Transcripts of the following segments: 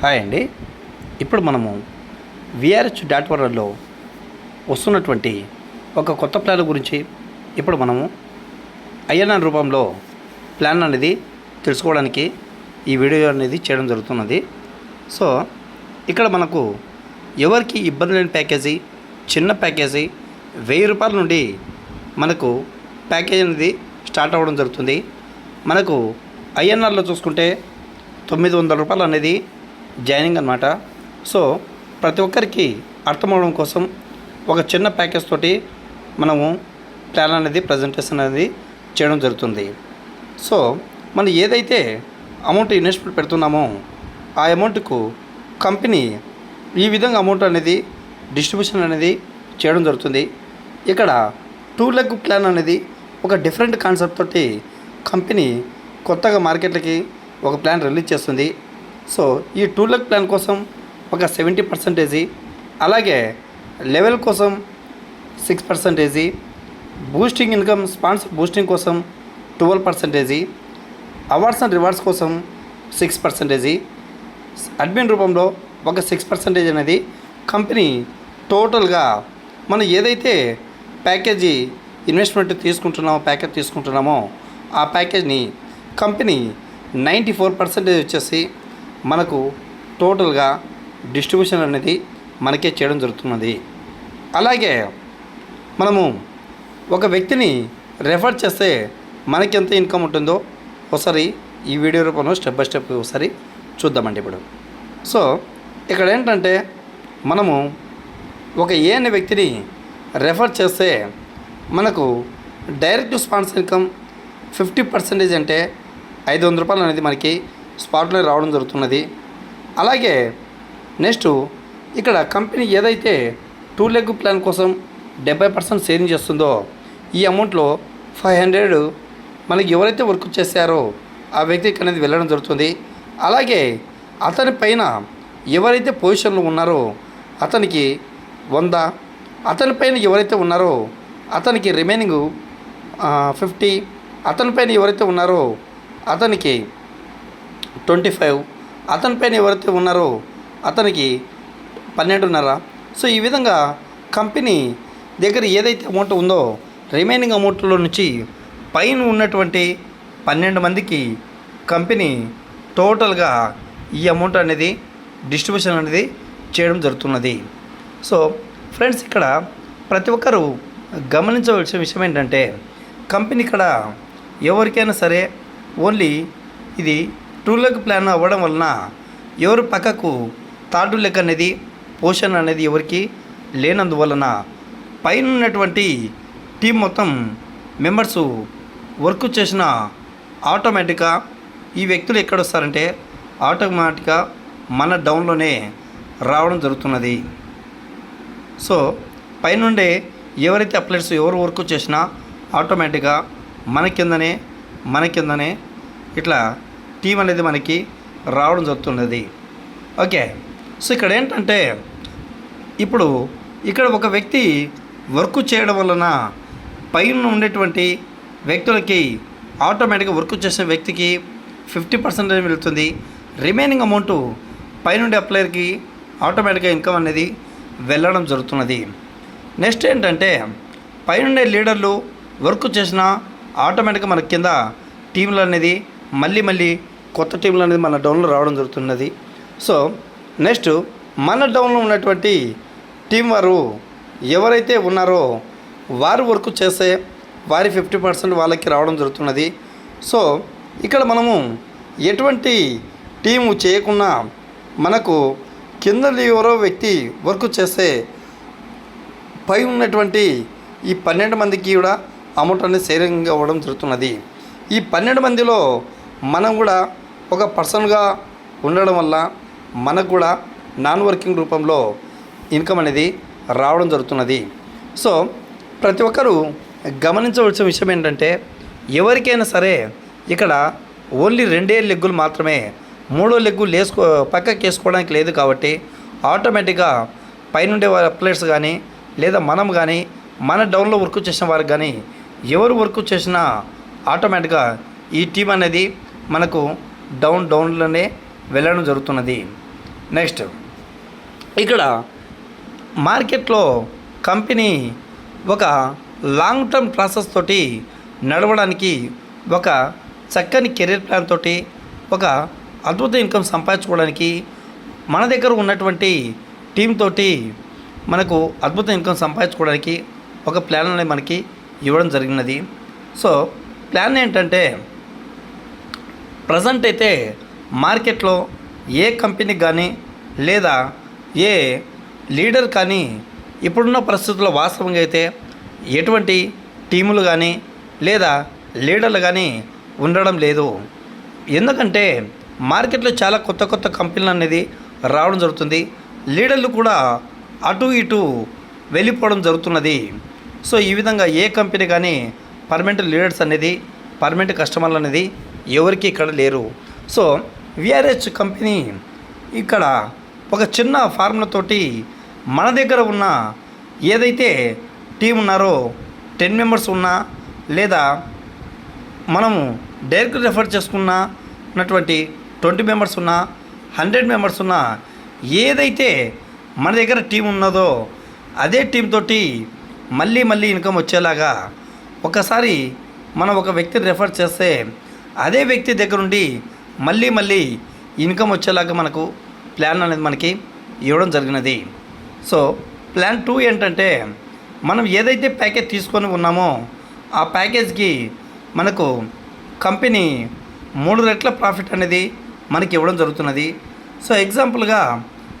Hi అండి. ఇప్పుడు మనము విఆర్హెచ్ డాట్ వరల్డ్లో వస్తున్నటువంటి ఒక కొత్త ప్లాన్ గురించి ఇప్పుడు మనము ఐఎన్ఆర్ రూపంలో ప్లాన్ అనేది తెలుసుకోవడానికి ఈ వీడియో అనేది చేయడం జరుగుతున్నది. సో ఇక్కడ మనకు ఎవరికి ఇబ్బంది లేని ప్యాకేజీ చిన్న ప్యాకేజీ వెయ్యి రూపాయల నుండి మనకు ప్యాకేజ్ అనేది స్టార్ట్ అవ్వడం జరుగుతుంది. మనకు ఐఎన్ఆర్లో చూసుకుంటే తొమ్మిది వందల రూపాయలు అనేది జాయినింగ్ అనమాట సో ప్రతి ఒక్కరికి అర్థమవడం కోసం ఒక చిన్న ప్యాకేజ్ తోటి మనము ప్లాన్ అనేది ప్రజెంటేషన్ అనేది చేయడం జరుగుతుంది. సో మనం ఏదైతే అమౌంట్ ఇన్వెస్ట్మెంట్ పెడుతున్నామో ఆ అమౌంట్కు కంపెనీ ఈ విధంగా అమౌంట్ అనేది డిస్ట్రిబ్యూషన్ అనేది చేయడం జరుగుతుంది. ఇక్కడ టూ లెగ్ ప్లాన్ అనేది ఒక డిఫరెంట్ కాన్సెప్ట్ తోటి కంపెనీ కొత్తగా మార్కెట్లకి ఒక ప్లాన్ రిలీజ్ చేస్తుంది. సో ఈ టూ లక్ ప్లాన్ కోసం ఒక సెవెంటీ పర్సెంటేజీ అలాగే లెవెల్ కోసం six percentage boosting income sponsor boosting కోసం twelve percentage awards and rewards కోసం సిక్స్ పర్సెంటేజీ. అడ్మిన్ రూపంలో ఒక సిక్స్ పర్సెంటేజ్ అనేది కంపెనీ టోటల్గా మనం ఏదైతే ప్యాకేజీ ఇన్వెస్ట్మెంట్ తీసుకుంటున్నామో ప్యాకేజ్ తీసుకుంటున్నామో ఆ ప్యాకేజ్ని కంపెనీ నైంటీ ఫోర్ పర్సెంటేజ్ వచ్చేసి మనకు టోటల్గా డిస్ట్రిబ్యూషన్ అనేది మనకే చేయడం జరుగుతున్నది. అలాగే మనము ఒక వ్యక్తిని రెఫర్ చేస్తే మనకి ఎంత ఇన్కమ్ ఉంటుందో ఒకసారి ఈ వీడియో రూపంలో స్టెప్ బై స్టెప్ ఒకసారి చూద్దామండి ఇప్పుడు. సో ఇక్కడ ఏంటంటే మనము ఒక ఏ అనే వ్యక్తిని రెఫర్ చేస్తే మనకు direct sponsor income fifty percentage అంటే ఐదు వందల రూపాయలు అనేది మనకి స్పాట్లో రావడం జరుగుతున్నది. అలాగే నెక్స్ట్ ఇక్కడ కంపెనీ ఏదైతే టూ లెగ్ ప్లాన్ కోసం డెబ్బై పర్సెంట్ సేవింగ్ చేస్తుందో ఈ అమౌంట్లో ఫైవ్ హండ్రెడ్ మనకి ఎవరైతే వర్క్ చేశారో ఆ వ్యక్తికి అనేది వెళ్ళడం జరుగుతుంది. అలాగే అతని పైన ఎవరైతే పొజిషన్లో ఉన్నారో అతనికి వంద అతని పైన ఎవరైతే ఉన్నారో అతనికి రిమైనింగ్ ఫిఫ్టీ అతని పైన ఎవరైతే ఉన్నారో అతనికి ట్వంటీ ఫైవ్. అతని పైన ఎవరైతే ఉన్నారో అతనికి పన్నెండున్నర. సో ఈ విధంగా కంపెనీ దగ్గర ఏదైతే అమౌంట్ ఉందో రిమైనింగ్ అమౌంట్లో నుంచి పైన ఉన్నటువంటి పన్నెండు మందికి కంపెనీ టోటల్గా ఈ అమౌంట్ అనేది డిస్ట్రిబ్యూషన్ అనేది చేయడం జరుగుతున్నది. సో ఫ్రెండ్స్ ఇక్కడ ప్రతి ఒక్కరూ గమనించవలసిన విషయం ఏంటంటే కంపెనీ ఇక్కడ ఎవరికైనా సరే ఓన్లీ ఇది టూ లెగ్ ప్లాన్ అవ్వడం వలన ఎవరు పక్కకు థర్డ్ లెగ్ అనేది పోషన్ అనేది ఎవరికి లేనందువలన పైన ఉన్నటువంటి టీం మొత్తం మెంబర్స్ వర్క్ చేసిన ఆటోమేటిక్గా ఈ వ్యక్తులు ఎక్కడ వస్తారంటే ఆటోమేటిక్గా మన డౌన్లోనే రావడం జరుగుతున్నది. సో పైనుండే ఎవరైతే అప్లైట్స్ ఎవరు వర్క్ చేసినా ఆటోమేటిక్గా మన కిందనే మన కిందనే ఇట్లా టీం అనేది మనకి రావడం జరుగుతున్నది. ఓకే. సో ఇక్కడ ఏంటంటే ఇప్పుడు ఇక్కడ ఒక వ్యక్తి వర్క్ చేయడం వలన పైన ఉండేటువంటి వ్యక్తులకి ఆటోమేటిక్గా వర్క్ చేసిన వ్యక్తికి ఫిఫ్టీ పర్సెంటేజ్ వెళ్తుంది రిమైనింగ్ అమౌంట్ పైనుండే అప్లైర్కి ఆటోమేటిక్గా ఇన్కమ్ అనేది వెళ్ళడం జరుగుతున్నది. నెక్స్ట్ ఏంటంటే పైనుండే లీడర్లు వర్క్ చేసిన ఆటోమేటిక్గా మన కింద టీంలు అనేది మళ్ళీ మళ్ళీ కొత్త టీంలు అనేది మన డౌన్లో రావడం జరుగుతున్నది. సో నెక్స్ట్ మన డౌన్లో ఉన్నటువంటి టీం వారు ఎవరైతే ఉన్నారో వారు వర్క్ చేస్తే వారి ఫిఫ్టీ పర్సెంట్ వాళ్ళకి రావడం జరుగుతున్నది. సో ఇక్కడ మనము ఎటువంటి టీము చేయకుండా మనకు కింద ఎవరో వ్యక్తి వర్క్ చేస్తే పై ఉన్నటువంటి ఈ పన్నెండు మందికి కూడా అమౌంట్ అనేది షేరింగ్ అవ్వడం జరుగుతున్నది. ఈ పన్నెండు మందిలో మనం కూడా ఒక పర్సన్గా ఉండడం వల్ల మనకు కూడా నాన్ వర్కింగ్ రూపంలో ఇన్కమ్ అనేది రావడం జరుగుతున్నది. సో ప్రతి ఒక్కరూ గమనించవలసిన విషయం ఏంటంటే ఎవరికైనా సరే ఇక్కడ ఓన్లీ రెండే లెగ్గులు మాత్రమే మూడో లెగ్గు లేసుకో పక్కకి వేసుకోవడానికి లేదు కాబట్టి ఆటోమేటిక్గా పైనుండే వారి అప్లైట్స్ కానీ లేదా మనం కానీ మన డౌన్లో వర్క్ చేసిన వారికి కానీ ఎవరు వర్క్ చేసినా ఆటోమేటిక్గా ఈ టీం అనేది మనకు డౌన్ డౌన్లోనే వెళ్ళడం జరుగుతున్నది. నెక్స్ట్ ఇక్కడ మార్కెట్లో కంపెనీ ఒక లాంగ్ టర్మ్ ప్రాసెస్ తోటి నడవడానికి ఒక చక్కని కెరీర్ ప్లాన్ తోటి ఒక అద్భుత ఇన్కమ్ సంపాదించుకోవడానికి మన దగ్గర ఉన్నటువంటి టీం తోటి మనకు అద్భుత ఇన్కమ్ సంపాదించుకోవడానికి ఒక ప్లాన్ అనేది మనకి ఇవ్వడం జరిగినది. సో ప్లాన్ ఏంటంటే ప్రజెంట్ అయితే మార్కెట్లో ఏ కంపెనీకి కానీ లేదా ఏ లీడర్ కానీ ఇప్పుడున్న పరిస్థితుల్లో వాస్తవంగా అయితే ఎటువంటి టీములు కానీ లేదా లీడర్లు కానీ ఉండడం లేదు. ఎందుకంటే మార్కెట్లో చాలా కొత్త కొత్త కంపెనీలు అనేది రావడం జరుగుతుంది. లీడర్లు కూడా అటు ఇటు వెళ్ళిపోవడం జరుగుతున్నది. సో ఈ విధంగా ఏ కంపెనీ కానీ పర్మనెంట్ లీడర్స్ అనేది పర్మనెంట్ కస్టమర్లు అనేది ఎవరికి ఇక్కడ లేరు. సో విఆర్హెచ్ కంపెనీ ఇక్కడ ఒక చిన్న ఫార్ములాతోటి మన దగ్గర ఉన్న ఏదైతే టీం ఉన్నారో టెన్ మెంబర్స్ ఉన్నా లేదా మనము డైరెక్ట్ రెఫర్ చేసుకున్న ఉన్నటువంటి ట్వంటీ మెంబర్స్ ఉన్నా హండ్రెడ్ మెంబర్స్ ఉన్నా ఏదైతే మన దగ్గర టీం ఉన్నదో అదే టీం తోటి మళ్ళీ మళ్ళీ ఇన్కమ్ వచ్చేలాగా ఒకసారి మనం ఒక వ్యక్తిని రెఫర్ చేస్తే అదే వ్యక్తి దగ్గర నుండి మళ్ళీ మళ్ళీ ఇన్కమ్ వచ్చేలాగా మనకు ప్లాన్ అనేది మనకి ఇవ్వడం జరిగినది. సో ప్లాన్ టూ ఏంటంటే మనం ఏదైతే ప్యాకేజ్ తీసుకొని ఉన్నామో ఆ ప్యాకేజ్కి మనకు కంపెనీ మూడు రెట్ల ప్రాఫిట్ అనేది మనకి ఇవ్వడం జరుగుతున్నది. సో ఎగ్జాంపుల్గా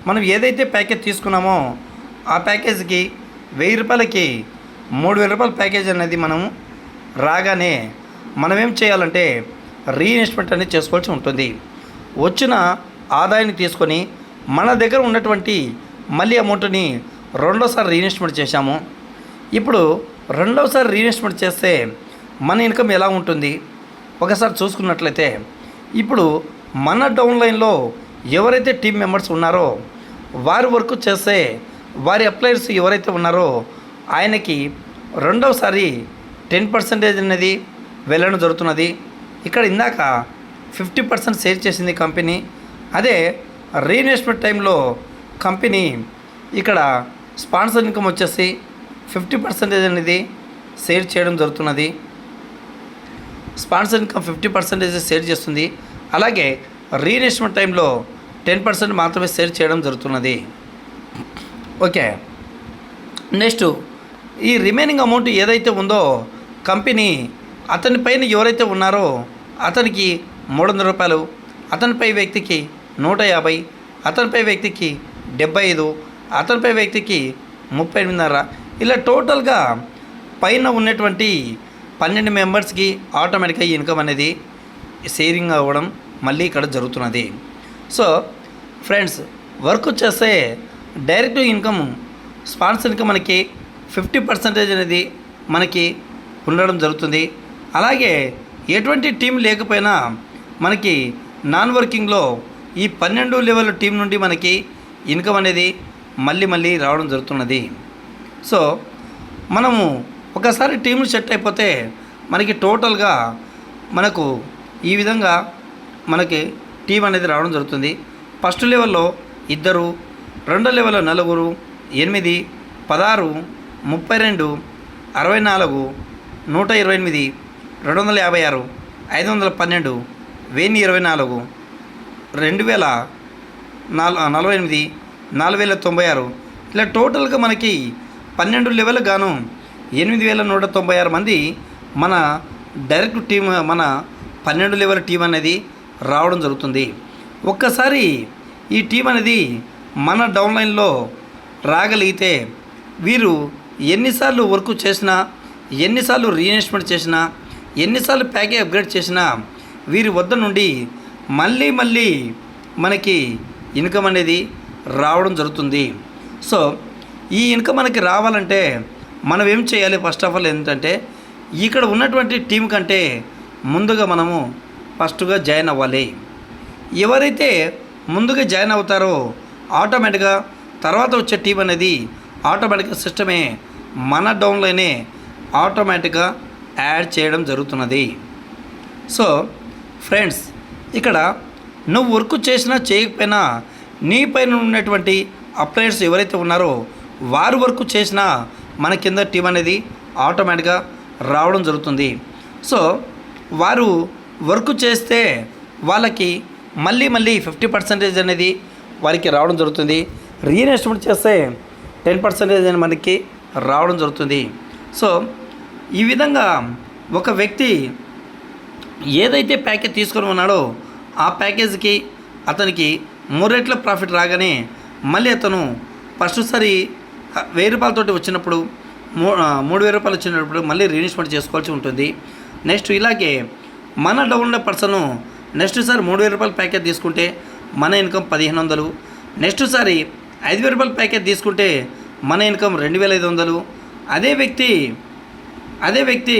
మనం ఏదైతే ప్యాకేజ్ తీసుకున్నామో ఆ ప్యాకేజ్కి వెయ్యి రూపాయలకి మూడు వేల రూపాయల ప్యాకేజ్ అనేది మనము రాగానే మనం ఏం చేయాలంటే రీఇన్వెస్ట్మెంట్ అనేది చేసుకోవాల్సి ఉంటుంది. వచ్చిన ఆదాయాన్ని తీసుకొని మన దగ్గర ఉన్నటువంటి మళ్ళీ అమౌంట్ని రెండోసారి రీఇన్వెస్ట్మెంట్ చేశాము. ఇప్పుడు రెండవసారి రీఇన్వెస్ట్మెంట్ చేస్తే మన ఇన్కమ్ ఎలా ఉంటుంది? ఒకసారి చూసుకున్నట్లయితే ఇప్పుడు మన డౌన్లైన్లో ఎవరైతే టీం మెంబర్స్ ఉన్నారో వారి వర్క్ చేస్తే వారి అప్లయర్స్ ఎవరైతే ఉన్నారో ఆయనకి రెండవసారి టెన్ పర్సెంటేజ్ అనేది వెళ్ళడం జరుగుతున్నది. ఇక్కడ ఇందాక ఫిఫ్టీ పర్సెంట్ సేల్ చేసింది కంపెనీ. అదే రీఇన్వెస్ట్మెంట్ టైంలో కంపెనీ ఇక్కడ స్పాన్సర్ ఇన్కమ్ వచ్చేసి ఫిఫ్టీ పర్సెంటేజ్ అనేది సేల్ చేయడం జరుగుతున్నది. Sponsor income fifty percentage sale చేస్తుంది. అలాగే రీఇన్వెస్ట్మెంట్ టైంలో టెన్ పర్సెంట్ మాత్రమే సేల్ చేయడం జరుగుతున్నది. ఓకే. నెక్స్ట్ ఈ రిమైనింగ్ అమౌంట్ ఏదైతే ఉందో కంపెనీ అతని పైన ఎవరైతే ఉన్నారో అతనికి మూడు వందల రూపాయలు అతనిపై వ్యక్తికి నూట యాభై అతనిపై వ్యక్తికి డెబ్బై ఐదు అతనిపై వ్యక్తికి ముప్పై ఎనిమిదిన్నర ఇలా టోటల్గా పైన ఉన్నటువంటి పన్నెండు మెంబర్స్కి ఆటోమేటిక్గా ఇన్కమ్ అనేది షేరింగ్ అవ్వడం మళ్ళీ ఇక్కడ జరుగుతున్నది. సో ఫ్రెండ్స్ వర్క్ చేస్తే డైరెక్ట్ ఇన్కమ్ స్పాన్సర్కి ఇన్కమ్ మనకి ఫిఫ్టీ పర్సెంటేజ్ అనేది మనకి ఉండడం జరుగుతుంది. అలాగే ఎటువంటి టీం లేకపోయినా మనకి నాన్ వర్కింగ్లో ఈ పన్నెండు లెవెల్ టీం నుండి మనకి ఇన్కమ్ అనేది మళ్ళీ మళ్ళీ రావడం జరుగుతున్నది. సో మనము ఒకసారి టీం సెట్ అయిపోతే మనకి టోటల్గా మనకు ఈ విధంగా మనకి టీం అనేది రావడం జరుగుతుంది. ఫస్ట్ లెవెల్లో ఇద్దరు రెండో లెవెల్లో నలుగురు ఎనిమిది పదహారు ముప్పై రెండు అరవై నాలుగు నూట ఇరవై ఎనిమిది రెండు వందల యాభై ఆరు ఐదు వందల పన్నెండు వెయ్యి ఇరవై నాలుగు రెండు వేల నాల్ నలభై ఎనిమిది నాలుగు వేల తొంభై ఆరు. ఇలా టోటల్గా మనకి పన్నెండు లెవెల్ గాను ఎనిమిది వేల నూట తొంభై ఆరు మంది మన డైరెక్ట్ టీం మన పన్నెండు లెవెల్ టీం అనేది రావడం జరుగుతుంది. ఒక్కసారి ఈ టీం అనేది మన డౌన్లైన్లో రాగలిగితే వీరు ఎన్నిసార్లు వర్క్ చేసినా ఎన్నిసార్లు రీఇన్వెస్ట్మెంట్ చేసినా ఎన్నిసార్లు ప్యాకేజ్ అప్గ్రేడ్ చేసినా వీరి వద్ద నుండి మళ్ళీ మళ్ళీ మనకి ఇన్కమ్ అనేది రావడం జరుగుతుంది. సో ఈ ఇన్కమ్ మనకి రావాలంటే మనం ఏం చేయాలి? ఫస్ట్ ఆఫ్ ఆల్ ఏంటంటే ఇక్కడ ఉన్నటువంటి టీం కంటే ముందుగా మనము ఫస్ట్గా జాయిన్ అవ్వాలి. ఎవరైతే ముందుగా జాయిన్ అవుతారో ఆటోమేటిక్గా తర్వాత వచ్చే టీం అనేది ఆటోమేటిక్గా సిస్టమే మన డౌన్లోనే ఆటోమేటిక్గా యాడ్ చేయడం జరుగుతున్నది. సో ఫ్రెండ్స్ ఇక్కడ నువ్వు వర్క్ చేసినా చేయకపోయినా నీ పైన ఉన్నటువంటి అప్లయర్స్ ఎవరైతే ఉన్నారో వారు వర్క్ చేసినా మన కింద టీం అనేది ఆటోమేటిక్గా రావడం జరుగుతుంది. సో వారు వర్క్ చేస్తే వాళ్ళకి మళ్ళీ మళ్ళీ ఫిఫ్టీ పర్సెంటేజ్ అనేది వారికి రావడం జరుగుతుంది. రీఇన్వెస్ట్మెంట్ చేస్తే టెన్ పర్సెంటేజ్ అనేది మనకి రావడం జరుగుతుంది. సో ఈ విధంగా ఒక వ్యక్తి ఏదైతే ప్యాకేజ్ తీసుకొని ఉన్నాడో ఆ ప్యాకేజీకి అతనికి మూడు రెట్ల ప్రాఫిట్ రాగానే మళ్ళీ అతను ఫస్ట్సారి వెయ్యి రూపాయలతోటి వచ్చినప్పుడు మూ మూడు వేల రూపాయలు వచ్చినప్పుడు మళ్ళీ రీఇన్వెస్ట్మెంట్ చేసుకోవాల్సి ఉంటుంది. నెక్స్ట్ ఇలాగే మన డౌన్ పర్సన్ నెక్స్ట్ సారి మూడు వేల రూపాయల ప్యాకేజ్ తీసుకుంటే మన ఇన్కమ్ పదిహేను వందలు. నెక్స్ట్ సారి ఐదు వేల రూపాయల ప్యాకేజ్ తీసుకుంటే మన ఇన్కమ్ రెండు వేల ఐదు వందలు. అదే వ్యక్తి అదే వ్యక్తి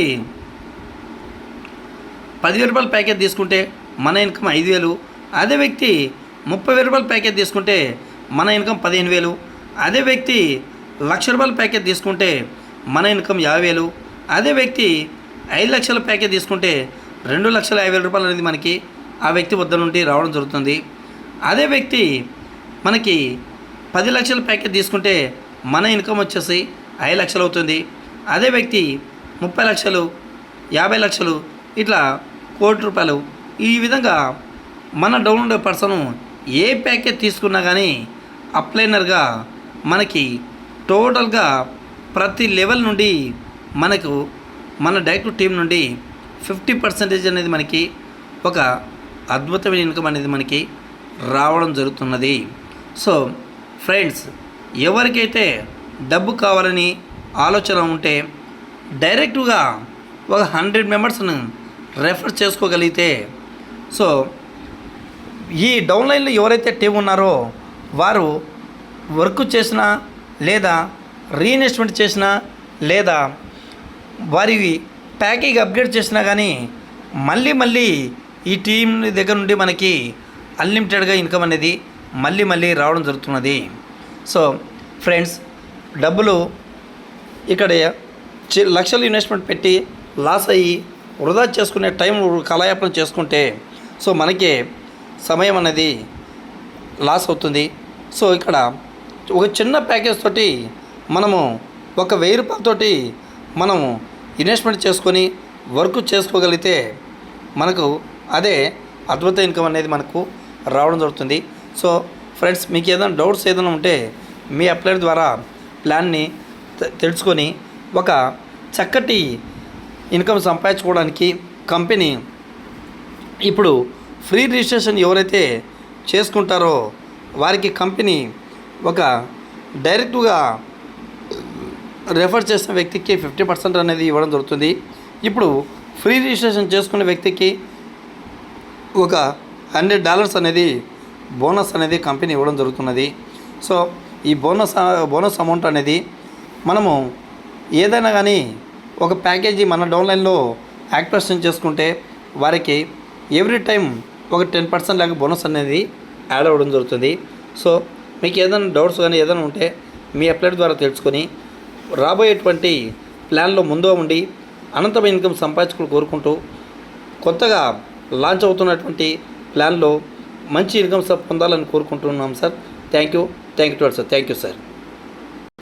పదివేల రూపాయల ప్యాకేజ్ తీసుకుంటే మన ఇన్కమ్ ఐదు వేలు. అదే వ్యక్తి ముప్పై వేల రూపాయల ప్యాకేజ్ తీసుకుంటే మన ఇన్కమ్ పదిహేను వేలు. అదే వ్యక్తి లక్ష రూపాయల ప్యాకేజ్ తీసుకుంటే మన ఇన్కమ్ యాభై వేలు. అదే వ్యక్తి ఐదు లక్షల ప్యాకేజ్ తీసుకుంటే రెండు లక్షల యాభై వేల రూపాయలు అనేది మనకి ఆ వ్యక్తి వద్ద నుండి రావడం జరుగుతుంది. అదే వ్యక్తి మనకి పది లక్షల ప్యాకేజ్ తీసుకుంటే మన ఇన్కమ్ వచ్చేసి ఐదు లక్షలు అవుతుంది. అదే వ్యక్తి ముప్పై లక్షలు యాభై లక్షలు ఇట్లా కోటి రూపాయలు. ఈ విధంగా మన డౌన్ ఉండే పర్సన్ ఏ ప్యాకేజ్ తీసుకున్నా కానీ అప్లైనర్గా మనకి టోటల్గా ప్రతి లెవెల్ నుండి మనకు మన డైరెక్ట్ టీం నుండి ఫిఫ్టీ పర్సెంటేజ్ అనేది మనకి ఒక అద్భుతమైన ఇన్కమ్ అనేది మనకి రావడం జరుగుతున్నది. సో ఫ్రెండ్స్ ఎవరికైతే డబ్బు కావాలని ఆలోచన ఉంటే డైరెక్ట్గా ఒక హండ్రెడ్ మెంబర్స్ను రెఫర్ చేసుకోగలిగితే సో ఈ డౌన్లైన్లో ఎవరైతే టీం ఉన్నారో వారు వర్క్ చేసినా లేదా రీఇన్వెస్ట్మెంట్ చేసినా లేదా వారి ప్యాకేజ్ అప్గ్రేడ్ చేసినా కానీ మళ్ళీ మళ్ళీ ఈ టీం దగ్గర నుండి మనకి అన్లిమిటెడ్గా ఇన్కమ్ అనేది మళ్ళీ మళ్ళీ రావడం జరుగుతున్నది. సో ఫ్రెండ్స్ డబ్బులు ఇక్కడ లక్షలు ఇన్వెస్ట్మెంట్ పెట్టి లాస్ అయ్యి వృధా చేసుకునే టైం కాలయాపన చేసుకుంటే సో మనకి సమయం అనేది లాస్ అవుతుంది. సో ఇక్కడ ఒక చిన్న ప్యాకేజ్ తోటి మనము ఒక వెయ్యి రూపాయలతోటి మనము ఇన్వెస్ట్మెంట్ చేసుకొని వర్క్ చేసుకోగలిగితే మనకు అదే అద్భుత ఇన్కమ్ అనేది మనకు రావడం జరుగుతుంది. సో ఫ్రెండ్స్ మీకు ఏదైనా డౌట్స్ ఏదైనా ఉంటే మీ అప్లైర్ ద్వారా ప్లాన్ని తెలుసుకొని ఒక చక్కటి ఇన్కమ్ సంపాదించుకోవడానికి కంపెనీ ఇప్పుడు ఫ్రీ రిజిస్ట్రేషన్ ఎవరైతే చేసుకుంటారో వారికి కంపెనీ ఒక డైరెక్ట్గా రెఫర్ చేసిన వ్యక్తికి ఫిఫ్టీ పర్సెంట్ అనేది ఇవ్వడం జరుగుతుంది. ఇప్పుడు ఫ్రీ రిజిస్ట్రేషన్ చేసుకున్న వ్యక్తికి ఒక హండ్రెడ్ డాలర్స్ అనేది బోనస్ అనేది కంపెనీ ఇవ్వడం జరుగుతున్నది. సో ఈ బోనస్ బోనస్ అమౌంట్ అనేది మనము ఏదైనా కానీ ఒక ప్యాకేజీ మన డౌన్లైన్లో యాక్టివేషన్ చేసుకుంటే వారికి ఎవ్రీ టైం ఒక టెన్ పర్సెంట్ లాగా బోనస్ అనేది యాడ్ అవ్వడం జరుగుతుంది. సో మీకు ఏదైనా డౌట్స్ కానీ ఏదైనా ఉంటే మీ అప్లైట్ ద్వారా తెలుసుకొని రాబోయేటువంటి ప్లాన్లో ముందుగా ఉండి అనంతమైన ఇన్కమ్ సంపాదించుకుని కోరుకుంటూ కొత్తగా లాంచ్ అవుతున్నటువంటి ప్లాన్లో మంచి ఇన్కమ్ పొందాలని కోరుకుంటున్నాం sir. Thank you. Thank you sir. Thank you sir.